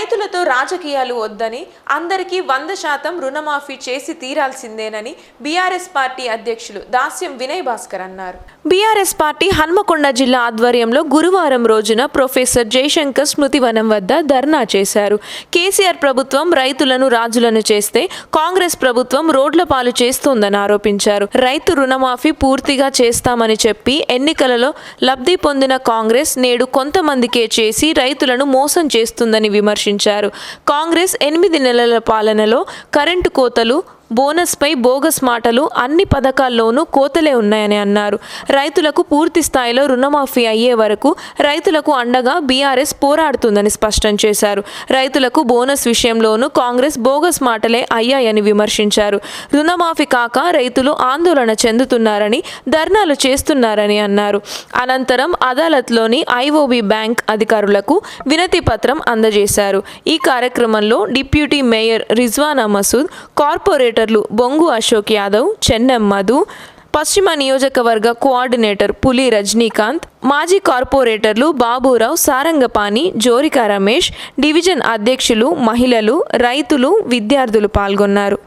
రైతులతో రాజకీయాలు వద్దని అందరికీ వంద శాతం రుణమాఫీ చేసి తీరాల్సిందేనని బీఆర్ఎస్ పార్టీ అధ్యక్షులు దాస్యం వినయ్ భాస్కర్ అన్నారు. బీఆర్ఎస్ పార్టీ హన్మకొండ జిల్లా ఆధ్వర్యంలో గురువారం రోజున ప్రొఫెసర్ జయశంకర్ స్మృతివనం వద్ద ధర్నా చేశారు. కేసీఆర్ ప్రభుత్వం రైతులను రాజులను చేస్తే కాంగ్రెస్ ప్రభుత్వం రోడ్ల పాలు చేస్తోందని ఆరోపించారు. రైతు రుణమాఫీ పూర్తిగా చేస్తామని చెప్పి ఎన్నికలలో లబ్ధి పొందిన కాంగ్రెస్ నేడు కొంతమందికే చేసి రైతులను మోసం చేస్తుందని విమర్శించారు. కాంగ్రెస్ ఎనిమిది నెలల పాలనలో కరెంటు కోతలు బోనస్పై బోగస్ మాటలు అన్ని పథకాల్లోనూ కోతలే ఉన్నాయని అన్నారు. రైతులకు పూర్తి స్థాయిలో రుణమాఫీ అయ్యే వరకు రైతులకు అండగా బీఆర్ఎస్ పోరాడుతుందని స్పష్టం చేశారు. రైతులకు బోనస్ విషయంలోనూ కాంగ్రెస్ బోగస్ మాటలే అయ్యాయని విమర్శించారు. రుణమాఫీ కాక రైతులు ఆందోళన చెందుతున్నారని ధర్నాలు చేస్తున్నారని అన్నారు. అనంతరం అదాలత్లోని ఐఓబి బ్యాంక్ అధికారులకు వినతి పత్రం అందజేశారు. ఈ కార్యక్రమంలో డిప్యూటీ మేయర్ రిజ్వానా మసూద్ కోఆర్డినేటర్లు బొంగు అశోక్ యాదవ్ చెన్నం మధు పశ్చిమ నియోజకవర్గ కోఆర్డినేటర్ పులి రజనీకాంత్ మాజీ కార్పొరేటర్లు బాబురావు సారంగపాణి జోరికా రమేష్ డివిజన్ అధ్యక్షులు మహిళలు రైతులు విద్యార్థులు పాల్గొన్నారు.